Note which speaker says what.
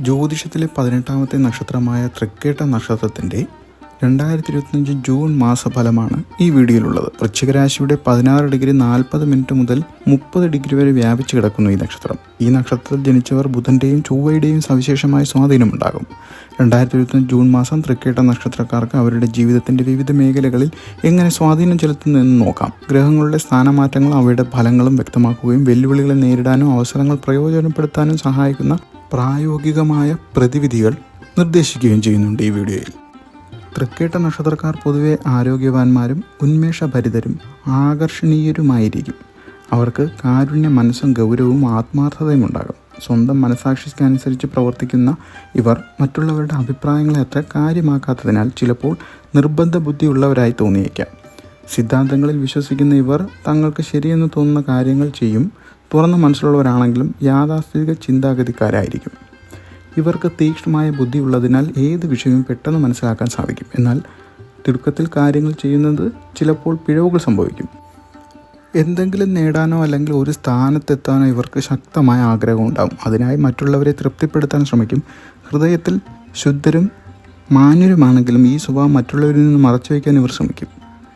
Speaker 1: ജ്യോതിഷത്തിലെ പതിനെട്ടാമത്തെ നക്ഷത്രമായ തൃക്കേട്ട നക്ഷത്രത്തിന്റെ രണ്ടായിരത്തി ഇരുപത്തിയഞ്ച് ജൂൺ മാസഫലമാണ് ഈ വീഡിയോയിലുള്ളത്. വൃശ്ചിക രാശിയുടെ പതിനാറ് ഡിഗ്രി നാൽപ്പത് മിനിറ്റ് മുതൽ മുപ്പത് ഡിഗ്രി വരെ വ്യാപിച്ചു കിടക്കുന്നു ഈ നക്ഷത്രം. ഈ നക്ഷത്രത്തിൽ ജനിച്ചവർ ബുധന്റെയും ചൊവ്വയുടെയും സവിശേഷമായ സ്വാധീനമുണ്ടാകും രണ്ടായിരത്തി ഇരുപത്തിയഞ്ച് ജൂൺ മാസം തൃക്കേട്ട നക്ഷത്രക്കാർക്ക് അവരുടെ ജീവിതത്തിന്റെ വിവിധ മേഖലകളിൽ എങ്ങനെ സ്വാധീനം ചെലുത്തുന്നു എന്ന് നോക്കാം. ഗ്രഹങ്ങളുടെ സ്ഥാനമാറ്റങ്ങളും അവയുടെ ഫലങ്ങളും വ്യക്തമാക്കുകയും വെല്ലുവിളികളെ നേരിടാനും അവസരങ്ങൾ പ്രയോജനപ്പെടുത്താനും സഹായിക്കുന്ന പ്രായോഗികമായ പ്രതിവിധികൾ നിർദ്ദേശിക്കുകയും ചെയ്യുന്നുണ്ട് ഈ വീഡിയോയിൽ. തൃക്കേട്ട നക്ഷത്രക്കാർ പൊതുവെ ആരോഗ്യവാന്മാരും ഉന്മേഷഭരിതരും ആകർഷണീയരുമായിരിക്കും. അവർക്ക് കാരുണ്യ മനസ്സും ഗൗരവവും ആത്മാർത്ഥതയും ഉണ്ടാകും. സ്വന്തം മനസാക്ഷിക്കനുസരിച്ച് പ്രവർത്തിക്കുന്ന ഇവർ മറ്റുള്ളവരുടെ അഭിപ്രായങ്ങളെ അത്ര കാര്യമാക്കാത്തതിനാൽ ചിലപ്പോൾ നിർബന്ധ ബുദ്ധിയുള്ളവരായി തോന്നിയേക്കാം. സിദ്ധാന്തങ്ങളിൽ വിശ്വസിക്കുന്ന ഇവർ തങ്ങൾക്ക് ശരിയെന്ന് തോന്നുന്ന കാര്യങ്ങൾ ചെയ്യും. തുറന്ന മനസ്സിലുള്ളവരാണെങ്കിലും യാഥാസ്ഥിതിക ചിന്താഗതിക്കാരായിരിക്കും. ഇവർക്ക് തീക്ഷ്ണമായ ബുദ്ധിയുള്ളതിനാൽ ഏത് വിഷയവും പെട്ടെന്ന് മനസ്സിലാക്കാൻ സാധിക്കും. എന്നാൽ തിടുക്കത്തിൽ കാര്യങ്ങൾ ചെയ്യുന്നത് ചിലപ്പോൾ പിഴവുകൾ സംഭവിക്കും. എന്തെങ്കിലും നേടാനോ അല്ലെങ്കിൽ ഒരു സ്ഥാനത്തെത്താനോ ഇവർക്ക് ശക്തമായ ആഗ്രഹം ഉണ്ടാകും. അതിനായി മറ്റുള്ളവരെ തൃപ്തിപ്പെടുത്താൻ ശ്രമിക്കും. ഹൃദയത്തിൽ ശുദ്ധരും മാന്യരുമാണെങ്കിലും ഈ സ്വഭാവം മറ്റുള്ളവരിൽ നിന്ന് മറച്ചു വയ്ക്കാൻ ഇവർ ശ്രമിക്കും.